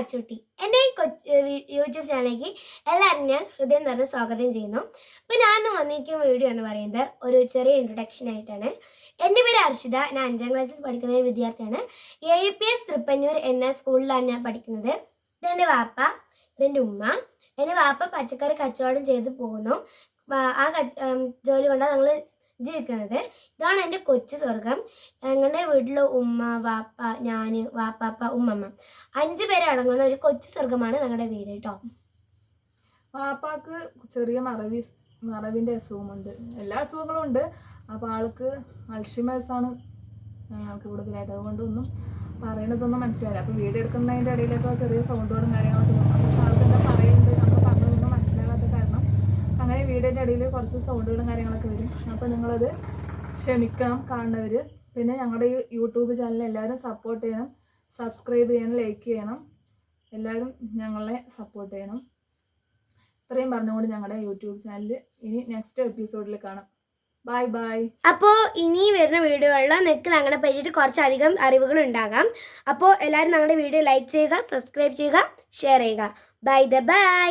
അച്ചുട്ടി. എന്റെ യൂട്യൂബ് ചാനലിലേക്ക് എല്ലാവരും ഞാൻ ഹൃദയം നിറഞ്ഞ് സ്വാഗതം ചെയ്യുന്നു. അപ്പോൾ ഞാൻ വന്നിരിക്കുന്ന വീഡിയോ എന്ന് പറയുന്നത് ഒരു ചെറിയ ഇൻട്രൊഡക്ഷൻ ആയിട്ടാണ്. എന്റെ പേര് അർഷിത. ഞാൻ അഞ്ചാം ക്ലാസ്സിൽ പഠിക്കുന്ന ഒരു വിദ്യാർത്ഥിയാണ്. എ പി എസ് തൃപ്പന്നൂർ എന്ന സ്കൂളിലാണ് ഞാൻ പഠിക്കുന്നത്. ഇതെന്റെ വാപ്പ ഇതെന്റെ ഉമ്മ. എന്റെ വാപ്പ പച്ചക്കറി കച്ചവടം ചെയ്ത് പോകുന്നു. ആ ജോലി കൊണ്ടാണ് ഞങ്ങൾ ജീവിക്കുന്നത് ഇതാണ് എന്റെ കൊച്ചു സ്വർഗം ഞങ്ങളുടെ വീട്ടിലെ ഉമ്മ വാപ്പ ഞാൻ വാപ്പാപ്പ ഉമ്മമ്മ. അഞ്ച് പേരെ അടങ്ങുന്ന ഒരു കൊച്ചു സ്വർഗമാണ് ഞങ്ങളുടെ വീട് കേട്ടോ വാപ്പാക്ക് ചെറിയ മറവി മറവിന്റെ അസുഖമുണ്ട്. എല്ലാ അസുഖങ്ങളും ഉണ്ട്. അപ്പോൾ ആൾക്ക് അൾഷിമേഴ്സാണ് ആണ് കൂടുതലായിട്ട്. അതുകൊണ്ടൊന്നും പറയണതൊന്നും മനസ്സിലായില്ല. അപ്പോൾ വീട് എടുക്കുന്നതിന്റെ ഇടയിലൊക്കെ ചെറിയ സൗണ്ടുകളും കാര്യങ്ങളൊക്കെ വരും അപ്പോൾ ആൾക്ക് എന്താ പറയുന്നത് നമ്മൾ പറഞ്ഞതൊന്നും മനസ്സിലാകാത്ത കാരണം വീഡിയോന്റെ ഇടയിൽ കുറച്ച് സൗണ്ടുകളും കാര്യങ്ങളൊക്കെ വരും. അപ്പോൾ നിങ്ങളത് ക്ഷമിക്കണം കാണുന്നവർ പിന്നെ ഞങ്ങളുടെ ഈ യൂട്യൂബ് ചാനൽ എല്ലാവരും സപ്പോർട്ട് ചെയ്യണം. സബ്സ്ക്രൈബ് ചെയ്യണം ലൈക്ക് ചെയ്യണം. എല്ലാവരും ഞങ്ങളെ സപ്പോർട്ട് ചെയ്യണം. ഇത്രയും പറഞ്ഞുകൊണ്ട് ഞങ്ങളുടെ യൂട്യൂബ് ചാനൽ ഇനി നെക്സ്റ്റ് എപ്പിസോഡിൽ കാണാം. ബൈ ബൈ അപ്പോൾ ഇനി വരുന്ന വീഡിയോകളിൽ നിങ്ങൾക്ക് ഞങ്ങളെ പറ്റിയിട്ട് കുറച്ചധികം അറിവുകൾ ഉണ്ടാകാം. അപ്പോൾ എല്ലാവരും ഞങ്ങളുടെ വീഡിയോ ലൈക്ക് ചെയ്യുക സബ്സ്ക്രൈബ് ചെയ്യുക ഷെയർ ചെയ്യുക. By the by